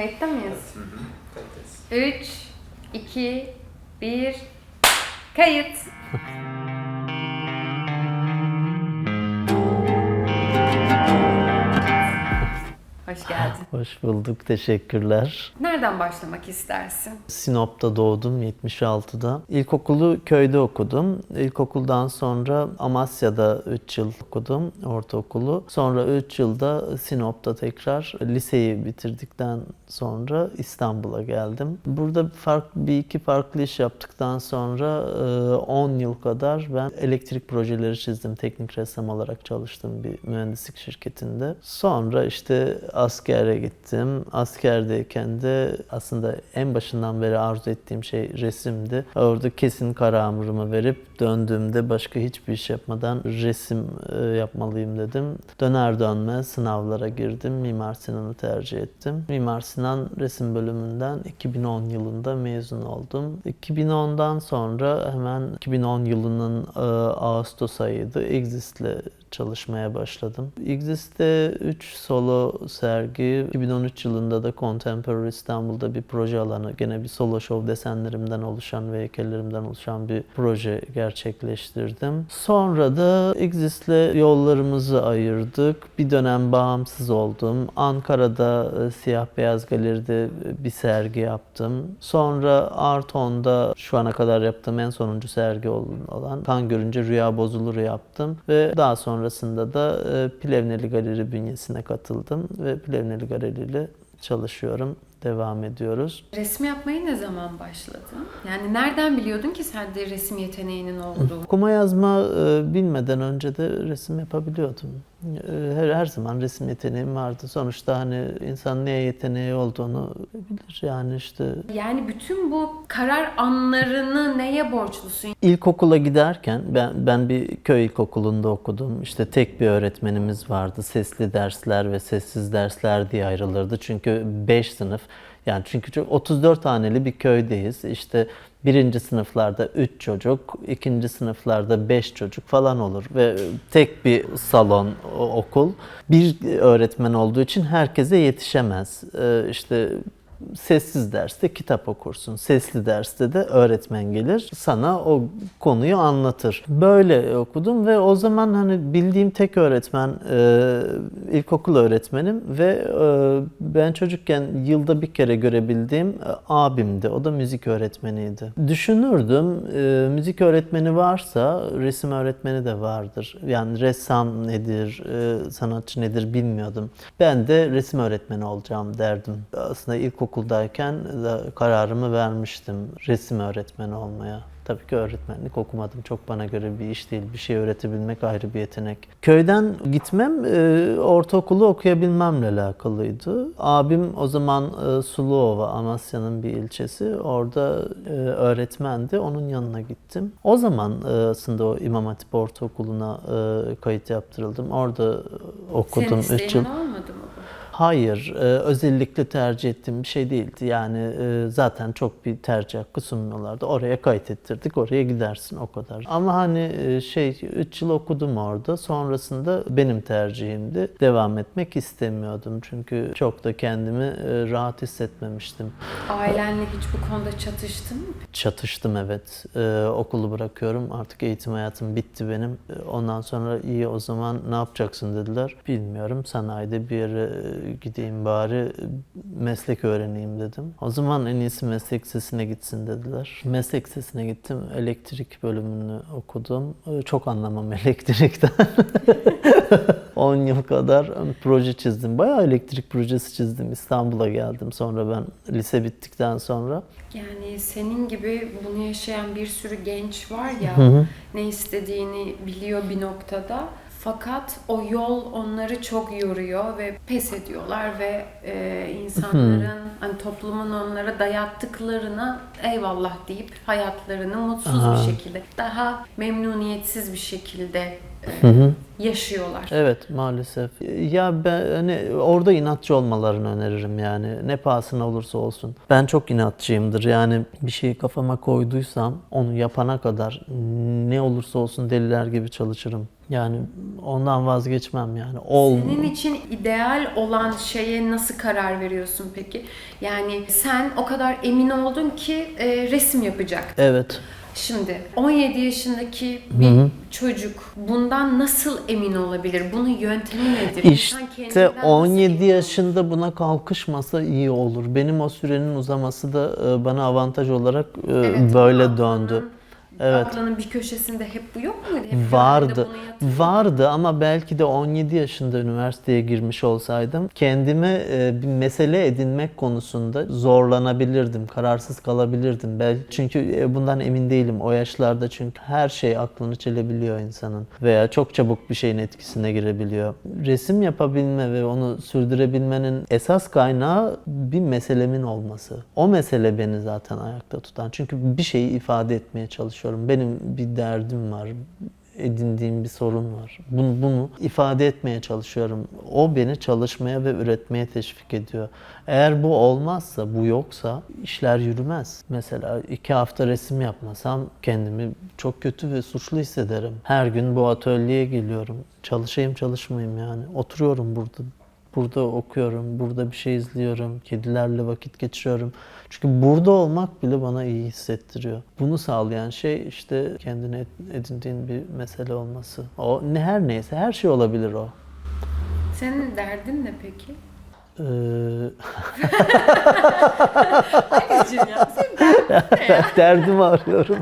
Kayıtta mıyız? Hı hı. Kayıttayız. 3, 2, 1, kayıt. Hoş geldin. Hoş bulduk, teşekkürler. Nereden başlamak istersin? Sinop'ta doğdum 76'da. İlkokulu köyde okudum. İlkokuldan sonra Amasya'da 3 yıl okudum ortaokulu. Sonra 3 yılda Sinop'ta tekrar liseyi bitirdikten sonra İstanbul'a geldim. Burada fark, bir iki farklı iş yaptıktan sonra e, 10 yıl kadar ben elektrik projeleri çizdim. Teknik ressam olarak çalıştım bir mühendislik şirketinde. Sonra işte askere gittim. Askerdeyken de aslında en başından beri arzu ettiğim şey resimdi. Orada kesin kararımı verip döndüğümde başka hiçbir iş yapmadan resim e, yapmalıyım dedim. Döner dönmez sınavlara girdim. Mimar Sinan'ı tercih ettim. Mimar Sinan resim bölümünden 2010 yılında mezun oldum. 2010'dan sonra hemen 2010 yılının e, Ağustos ayıydı. Exist'le çalışmaya başladım. Exist'te 3 solo sergi, 2013 yılında da Contemporary İstanbul'da bir proje alanı, gene bir solo show desenlerimden oluşan ve heykellerimden oluşan bir proje gerçekleştirdim. Sonra da Exist'le yollarımızı ayırdık. Bir dönem bağımsız oldum. Ankara'da e, Siyah Beyaz Galeri'de bir sergi yaptım. Sonra Arton'da şu ana kadar yaptığım en sonuncu sergi olan Kan Görünce Rüya Bozulur yaptım ve daha sonrasında da e, Plevneli Galeri bünyesine katıldım ve Plevneli Galeri ile çalışıyorum. Devam ediyoruz. Resim yapmaya ne zaman başladın? Yani nereden biliyordun ki sende resim yeteneğinin olduğunu? Okuma yazma e, bilmeden önce de resim yapabiliyordum. E, Her, her zaman resim yeteneğim vardı. Sonuçta hani insan neye yeteneği olduğunu bilir yani işte. Yani bütün bu karar anlarını neye borçlusun? İlkokula giderken ben ben bir köy ilkokulunda okudum. İşte tek bir öğretmenimiz vardı. Sesli dersler ve sessiz dersler diye ayrılırdı. Çünkü 5 sınıf yani çünkü çok- 34 haneli bir köydeyiz. İşte birinci sınıflarda 3 çocuk, ikinci sınıflarda 5 çocuk falan olur ve tek bir salon okul. Bir öğretmen olduğu için herkese yetişemez. Ee, işte sessiz derste kitap okursun. Sesli derste de öğretmen gelir sana o konuyu anlatır. Böyle okudum ve o zaman hani bildiğim tek öğretmen e, ilkokul öğretmenim ve e, ben çocukken yılda bir kere görebildiğim e, abimdi. O da müzik öğretmeniydi. Düşünürdüm e, müzik öğretmeni varsa resim öğretmeni de vardır. Yani ressam nedir, e, sanatçı nedir bilmiyordum. Ben de resim öğretmeni olacağım derdim. Aslında ilkokuldayken de kararımı vermiştim resim öğretmeni olmaya. Tabii ki öğretmenlik okumadım. Çok bana göre bir iş değil. Bir şey öğretebilmek ayrı bir yetenek. Köyden gitmem e, ortaokulu okuyabilmemle alakalıydı. Abim o zaman e, Suluova, Amasya'nın bir ilçesi. Orada e, öğretmendi. Onun yanına gittim. O zaman e, aslında o İmam Hatip Ortaokulu'na e, kayıt yaptırıldım. Orada e, okudum Senin 3 yıl. olmadı mı? Hayır, e, özellikle tercih ettiğim bir şey değildi. Yani e, zaten çok bir tercih hakkı sunmuyorlardı. Oraya kayıt ettirdik, oraya gidersin o kadar. Ama hani e, şey 3 yıl okudum orada. Sonrasında benim tercihimdi. Devam etmek istemiyordum. Çünkü çok da kendimi rahat hissetmemiştim. Ailenle hiç bu konuda çatıştın mı? Çatıştım evet. Okulu bırakıyorum. Artık eğitim hayatım bitti benim. Ondan sonra iyi o zaman ne yapacaksın dediler. Bilmiyorum. Sanayide bir yere gideyim bari meslek öğreneyim dedim. O zaman en iyisi meslek lisesine gitsin dediler. Meslek lisesine gittim. Elektrik bölümünü okudum. Ee, Çok anlamam elektrikten. 10 yıl kadar proje çizdim. Bayağı elektrik projesi çizdim. İstanbul'a geldim sonra ben lise bittikten sonra. Yani senin gibi bunu yaşayan bir sürü genç var ya, ne istediğini biliyor bir noktada. Fakat o yol onları çok yoruyor ve pes ediyorlar ve e, insanların, hani toplumun onlara dayattıklarına eyvallah deyip hayatlarını mutsuz Aha. bir şekilde, daha memnuniyetsiz bir şekilde e, yaşıyorlar. Evet maalesef. Ya ben hani orada inatçı olmalarını öneririm yani. Ne pahasına olursa olsun. Ben çok inatçıyımdır. Yani bir şeyi kafama koyduysam onu yapana kadar ne olursa olsun deliler gibi çalışırım. Yani ondan vazgeçmem yani. Ol. Senin için ideal olan şeye nasıl karar veriyorsun peki? Yani sen o kadar emin oldun ki e, resim yapacak. Evet. Şimdi 17 yaşındaki bir çocuk bundan nasıl emin olabilir? Bunun yöntemi nedir? İşte kendinden nasıl 17 emin yaşında buna kalkışmasa iyi olur. Benim o sürenin uzaması da e, bana avantaj olarak e, Evet, böyle döndü. ablanın- Evet. Ablanın bir köşesinde hep bu yok muydu? Hep Vardı. Vardı ama belki de 17 yaşında üniversiteye girmiş olsaydım kendime e, bir mesele edinmek konusunda zorlanabilirdim, kararsız kalabilirdim. Belki çünkü e, bundan emin değilim o yaşlarda çünkü her şey aklını çelebiliyor insanın veya çok çabuk bir şeyin etkisine girebiliyor. Resim yapabilme ve onu sürdürebilmenin esas kaynağı bir meselemin olması. O mesele beni zaten ayakta tutan. Çünkü bir şeyi ifade etmeye çalışıyorum. Benim bir derdim var edindiğim bir sorun var. Bunu, bunu ifade etmeye çalışıyorum. O beni çalışmaya ve üretmeye teşvik ediyor. Eğer bu olmazsa, bu yoksa işler yürümez. Mesela iki hafta resim yapmasam kendimi çok kötü ve suçlu hissederim. Her gün bu atölyeye geliyorum. Çalışayım çalışmayayım yani. Oturuyorum burada. Burada okuyorum, burada bir şey izliyorum, kedilerle vakit geçiriyorum. Çünkü burada olmak bile bana iyi hissettiriyor. Bunu sağlayan şey işte kendine edindiğin bir mesele olması. O ne her neyse her şey olabilir o. Senin derdin ne peki? Ee, Anneciğim ya senin derdin ne ya? derdimi arıyorum.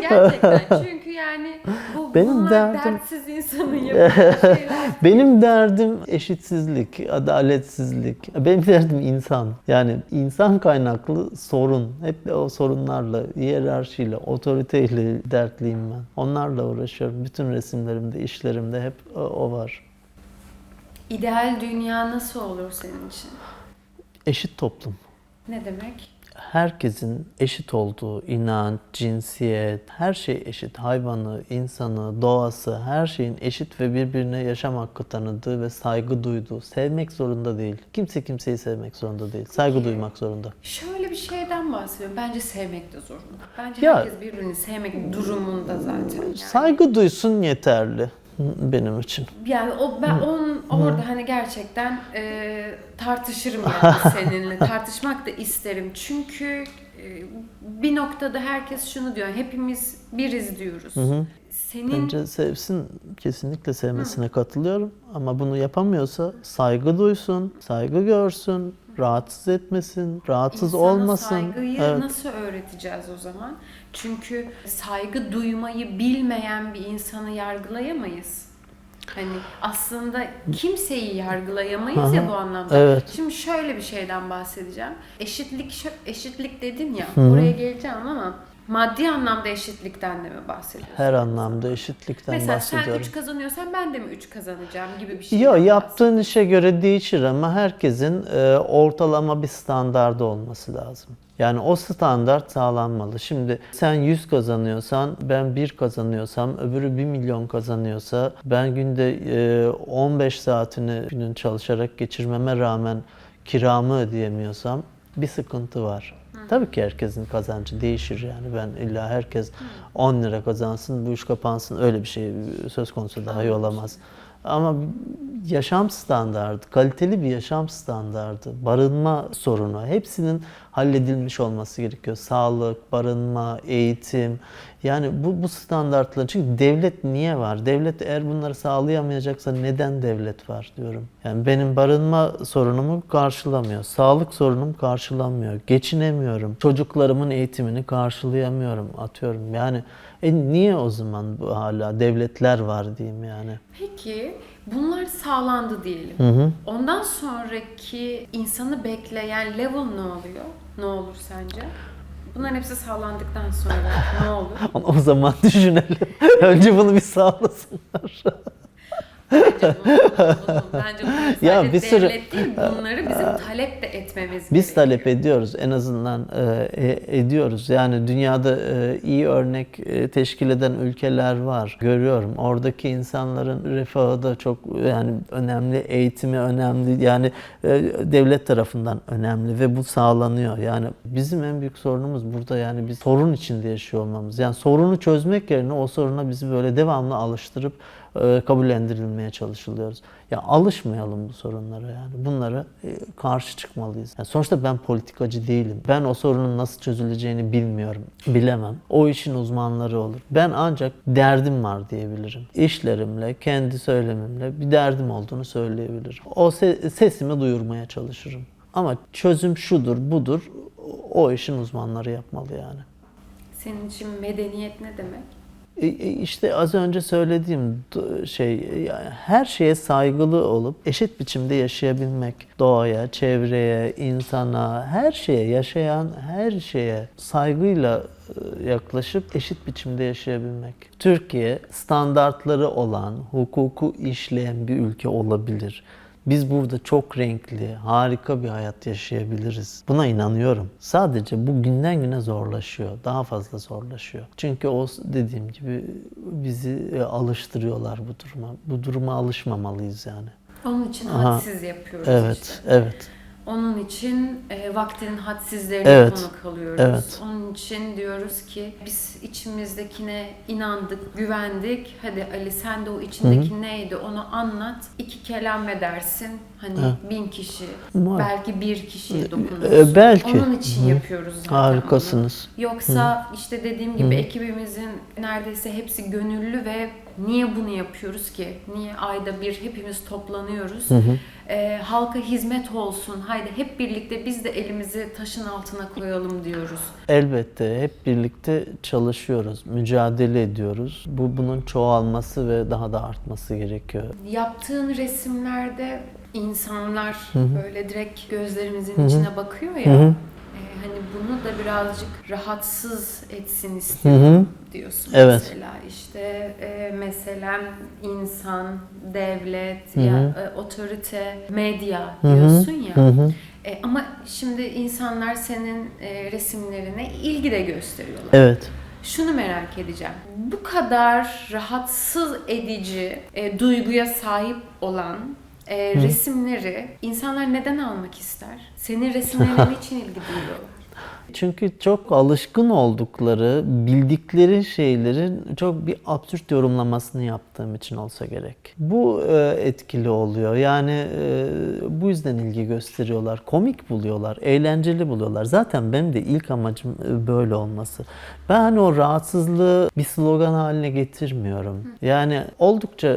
Gerçekten çünkü yani bu, Benim bunlar derdim- dertsiz insanın yapacağı şeyler. Benim derdim eşitsizlik, adaletsizlik. Benim derdim insan. Yani insan kaynaklı sorun. Hep o sorunlarla, hiyerarşiyle, otoriteyle dertliyim ben. Onlarla uğraşıyorum. Bütün resimlerimde, işlerimde hep o, o var. İdeal dünya nasıl olur senin için? Eşit toplum. Ne demek? Herkesin eşit olduğu inanç, cinsiyet, her şey eşit. Hayvanı, insanı, doğası, her şeyin eşit ve birbirine yaşam hakkı tanıdığı ve saygı duyduğu. Sevmek zorunda değil. Kimse kimseyi sevmek zorunda değil. Saygı duymak zorunda. Şöyle bir şeyden bahsediyorum. Bence sevmek de zorunda. Bence Ya- herkes birbirini sevmek durumunda zaten. Yani. Saygı duysun yeterli benim için. Yani o ben on orada hani gerçekten e, tartışırım yani seninle. Tartışmak da isterim. Çünkü e, bir noktada herkes şunu diyor. Hepimiz biriz diyoruz. Senin Bence sevsin, kesinlikle sevmesine katılıyorum. Ama bunu yapamıyorsa saygı duysun, saygı görsün, rahatsız etmesin, rahatsız insana olmasın. saygıyı Evet. nasıl öğreteceğiz o zaman? Çünkü saygı duymayı bilmeyen bir insanı yargılayamayız. Hani aslında kimseyi yargılayamayız ya Aha, bu anlamda. evet. Şimdi şöyle bir şeyden bahsedeceğim. Eşitlik eşitlik dedin ya. Hı hı. Oraya geleceğim ama maddi anlamda eşitlikten de mi bahsediyorsun? Her anlamda eşitlikten Mesela sen bahsediyorum. 3 kazanıyorsan ben de mi 3 kazanacağım gibi bir şey. Yok yaptığın işe göre değişir ama herkesin e, ortalama bir standardı olması lazım. Yani o standart sağlanmalı. Şimdi sen 100 kazanıyorsan, ben 1 kazanıyorsam, öbürü 1 milyon kazanıyorsa, ben günde e, 15 saatini günün çalışarak geçirmeme rağmen kiramı ödeyemiyorsam bir sıkıntı var. Tabii ki herkesin kazancı değişir yani. Ben illa herkes 10 lira kazansın, bu iş kapansın öyle bir şey söz konusu dahi olamaz. Ama yaşam standardı, kaliteli bir yaşam standardı, barınma sorunu hepsinin halledilmiş olması gerekiyor. Sağlık, barınma, eğitim. Yani bu, bu standartlar çünkü devlet niye var? Devlet eğer bunları sağlayamayacaksa neden devlet var diyorum. Yani benim barınma sorunumu karşılamıyor. Sağlık sorunum karşılamıyor. Geçinemiyorum. Çocuklarımın eğitimini karşılayamıyorum. Atıyorum. Yani e niye o zaman bu hala devletler var diyeyim yani. Peki bunlar sağlandı diyelim. Hı hı. Ondan sonraki insanı bekleyen level ne oluyor? Ne olur sence? Bunların hepsi sağlandıktan sonra ne olur? O zaman düşünelim. Önce bunu bir sağlasınlar. Bence bunu, bence sadece Ya bir sürü- devlet değil, bunları bizim talep de etmemiz Biz gerekiyor. talep ediyoruz. En azından e, e, ediyoruz. Yani dünyada e, iyi örnek e, teşkil eden ülkeler var. Görüyorum. Oradaki insanların refahı da çok yani önemli, eğitimi önemli. Yani e, devlet tarafından önemli ve bu sağlanıyor. Yani bizim en büyük sorunumuz burada yani biz sorun içinde yaşıyor olmamız. Yani sorunu çözmek yerine o soruna bizi böyle devamlı alıştırıp e, kabullendirilmeye çalışılıyoruz. Ya alışmayalım bu sorunlara yani. Bunlara e, karşı çıkmalıyız. Yani sonuçta ben politikacı değilim. Ben o sorunun nasıl çözüleceğini bilmiyorum. Bilemem. O işin uzmanları olur. Ben ancak derdim var diyebilirim. İşlerimle, kendi söylemimle bir derdim olduğunu söyleyebilirim. O se- sesimi duyurmaya çalışırım. Ama çözüm şudur, budur. O işin uzmanları yapmalı yani. Senin için medeniyet ne demek? E, e, İşte az önce söylediğim şey yani her şeye saygılı olup eşit biçimde yaşayabilmek. Doğaya, çevreye, insana, her şeye, yaşayan her şeye saygıyla e, yaklaşıp eşit biçimde yaşayabilmek. Türkiye standartları olan, hukuku işleyen bir ülke olabilir. Biz burada çok renkli, harika bir hayat yaşayabiliriz. Buna inanıyorum. Sadece bu günden güne zorlaşıyor. Daha fazla zorlaşıyor. Çünkü o dediğim gibi bizi e, alıştırıyorlar bu duruma. Bu duruma alışmamalıyız yani. Onun için Aha. hadsiz yapıyoruz Evet, işte. evet. Onun için e, vaktinin hadsizlerine Evet, konu kalıyoruz. evet. Onun için diyoruz ki biz içimizdekine inandık, güvendik. Hadi Ali sen de o içindeki neydi onu anlat. İki kelam edersin. Hani Evet. bin kişi, Var. belki bir kişiye dokunursun. e, belki. Onun için Hı. yapıyoruz zaten Harikasınız. bunu. Yoksa işte dediğim gibi ekibimizin neredeyse hepsi gönüllü ve niye bunu yapıyoruz ki? Niye ayda bir hepimiz toplanıyoruz? Ee, halka hizmet olsun. Haydi hep birlikte biz de elimizi taşın altına koyalım diyoruz. Elbette hep birlikte çalışıyoruz, mücadele ediyoruz. Bu bunun çoğalması ve daha da artması gerekiyor. Yaptığın resimlerde insanlar böyle direkt gözlerimizin içine bakıyor ya. Hı hı. Bunu da birazcık rahatsız etsin Hı istiyorum hı. diyorsun Evet. mesela işte e, mesela insan, devlet Hı ya hı. e, otorite, medya Hı hı. diyorsun ya. Hı hı. E, ama şimdi insanlar senin e, resimlerine ilgi de gösteriyorlar. Evet. Şunu merak edeceğim. Bu kadar rahatsız edici e, duyguya sahip olan e, resimleri insanlar neden almak ister? Senin resimlerine için ilgi duyuyorlar. Çünkü çok alışkın oldukları, bildikleri şeylerin çok bir absürt yorumlamasını yaptığım için olsa gerek. Bu e, etkili oluyor. Yani e, bu yüzden ilgi gösteriyorlar. Komik buluyorlar, eğlenceli buluyorlar. Zaten benim de ilk amacım e, böyle olması. Ben hani o rahatsızlığı bir slogan haline getirmiyorum. Yani oldukça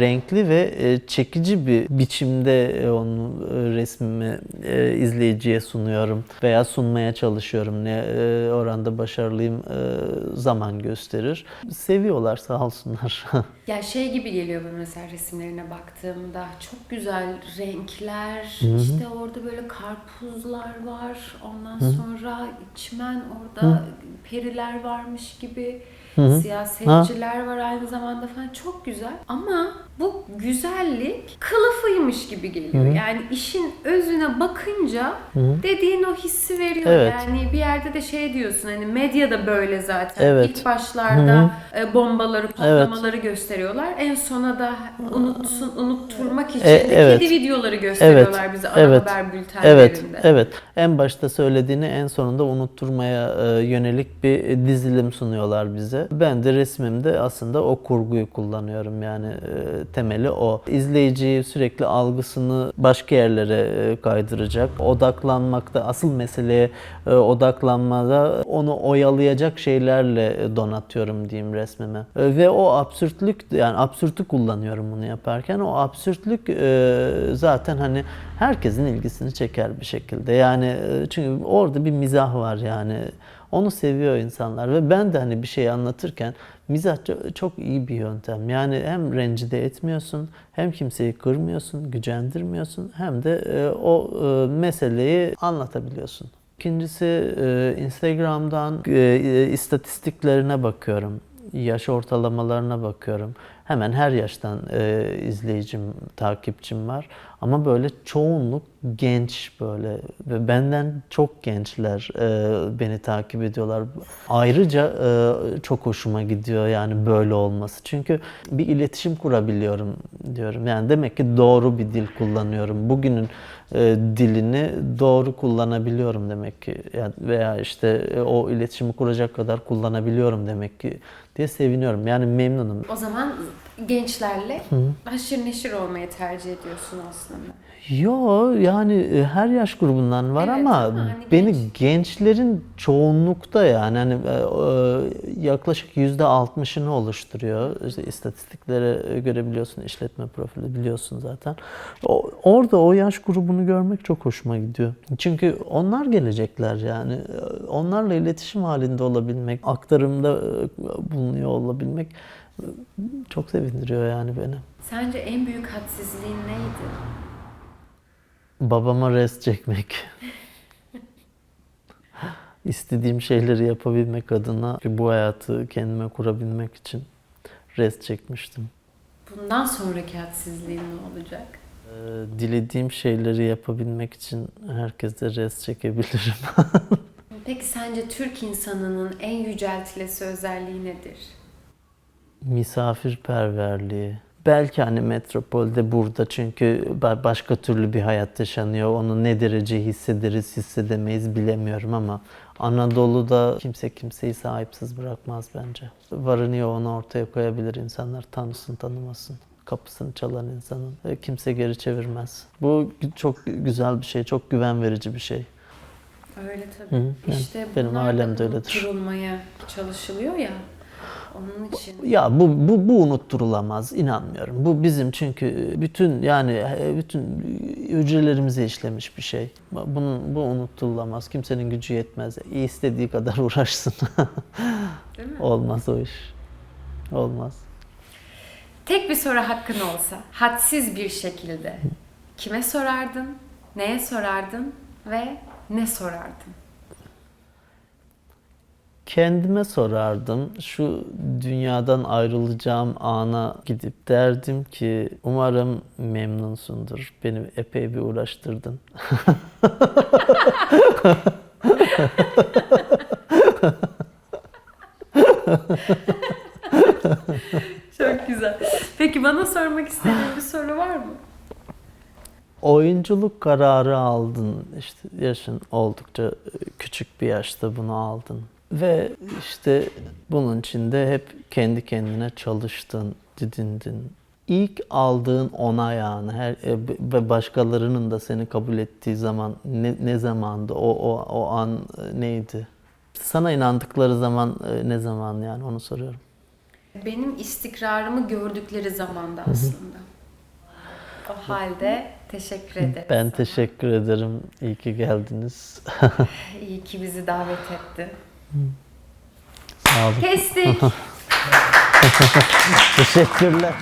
renkli ve e, çekici bir biçimde e, onu e, resmimi izleyiciye sunuyorum veya sunmaya çalışıyorum. Ne e, oranda başarılıyım e, zaman gösterir. Seviyorlar sağ olsunlar. Ya şey gibi geliyor böyle mesela resimlerine baktığımda. Çok güzel renkler. İşte orada böyle karpuzlar var. Ondan sonra çimen orada periler varmış gibi siyasetçiler var aynı zamanda falan. Çok güzel. Ama bu güzellik kılıfıymış gibi geliyor. Yani işin özüne bakınca dediğin o hissi veriyor. Evet. yani bir yerde de şey diyorsun hani medya da böyle zaten. Evet. ilk başlarda e, bombaları patlamaları gösteriyorlar. En sona da unutsun unutturmak için E, evet. kedi videoları gösteriyorlar bize ana evet, haber bültenlerinde. Evet, evet. En başta söylediğini en sonunda unutturmaya e, yönelik bir dizilim sunuyorlar bize. Ben de resmimde aslında o kurguyu kullanıyorum yani e, temeli o. İzleyiciyi sürekli algısını başka yerlere e, kaydıracak. Odaklanmakta, asıl meseleye e, odaklanmada onu oyalayacak şeylerle donatıyorum diyeyim resmime. Ve o absürtlük yani absürtü kullanıyorum bunu yaparken. O absürtlük zaten hani herkesin ilgisini çeker bir şekilde. Yani çünkü orada bir mizah var yani. Onu seviyor insanlar ve ben de hani bir şey anlatırken mizah ço- çok iyi bir yöntem. Yani hem rencide etmiyorsun, hem kimseyi kırmıyorsun, gücendirmiyorsun hem de e, o e, meseleyi anlatabiliyorsun. İkincisi e, Instagram'dan istatistiklerine bakıyorum. Yaş ortalamalarına bakıyorum. Hemen her yaştan izleyicim, takipçim var. Ama böyle çoğunluk genç böyle ve benden çok gençler e, beni takip ediyorlar. Ayrıca e, çok hoşuma gidiyor yani böyle olması. Çünkü bir iletişim kurabiliyorum diyorum. Yani demek ki doğru bir dil kullanıyorum. Bugünün e, dilini doğru kullanabiliyorum demek ki. Yani veya işte e, o iletişimi kuracak kadar kullanabiliyorum demek ki diye seviniyorum. Yani memnunum. O zaman gençlerle haşır neşir olmayı tercih ediyorsun aslında. Yo yani e, her yaş grubundan var Evet, ama hani beni genç- gençlerin çoğunlukta yani hani e, e, yaklaşık yüzde altmışını oluşturuyor. İşte istatistiklere göre biliyorsun işletme profili biliyorsun zaten. O, orada o yaş grubunu görmek çok hoşuma gidiyor. Çünkü onlar gelecekler yani. Onlarla iletişim halinde olabilmek, aktarımda bulunuyor olabilmek çok sevindiriyor yani beni. Sence en büyük hadsizliğin neydi? Babama rest çekmek. İstediğim şeyleri yapabilmek adına bu hayatı kendime kurabilmek için rest çekmiştim. Bundan sonraki hadsizliğin ne olacak? Ee, dilediğim şeyleri yapabilmek için herkese rest çekebilirim. Peki sence Türk insanının en yüceltilesi özelliği nedir? Misafirperverliği. Belki hani metropolde burada çünkü ba- başka türlü bir hayat yaşanıyor. Onu ne derece hissederiz, hissedemeyiz bilemiyorum ama Anadolu'da kimse kimseyi sahipsiz bırakmaz bence. Varını yoğunu ortaya koyabilir insanlar tanısın tanımasın. Kapısını çalan insanın ve kimse geri çevirmez. Bu çok güzel bir şey, çok güven verici bir şey. Öyle tabii. Hı hı, yani işte benim ailem de öyledir. unutturulmaya çalışılıyor ya. Onun için. Ya bu, bu, bu unutturulamaz. inanmıyorum. Bu bizim çünkü bütün yani bütün hücrelerimize işlemiş bir şey. Bunun, bu unutturulamaz. Kimsenin gücü yetmez. İstediği kadar uğraşsın. Değil mi? Olmaz o iş. Olmaz. Tek bir soru hakkın olsa, hadsiz bir şekilde kime sorardın, neye sorardın ve ne sorardın? Kendime sorardım. Şu dünyadan ayrılacağım ana gidip derdim ki umarım memnunsundur. Beni epey bir uğraştırdın. Çok güzel. Peki bana sormak istediğin bir soru var mı? Oyunculuk kararı aldın. İşte yaşın oldukça küçük bir yaşta bunu aldın. Ve işte bunun için de hep kendi kendine çalıştın, didindin. İlk aldığın onay anı her, e, ve başkalarının da seni kabul ettiği zaman ne, ne zamandı? O, o, o an e, neydi? Sana inandıkları zaman e, ne zaman yani onu soruyorum. Benim istikrarımı gördükleri zamanda aslında. O halde teşekkür ederim. Ben sana. teşekkür ederim. İyi ki geldiniz. İyi ki bizi davet etti. Sağ olun. Kestik. Teşekkürler.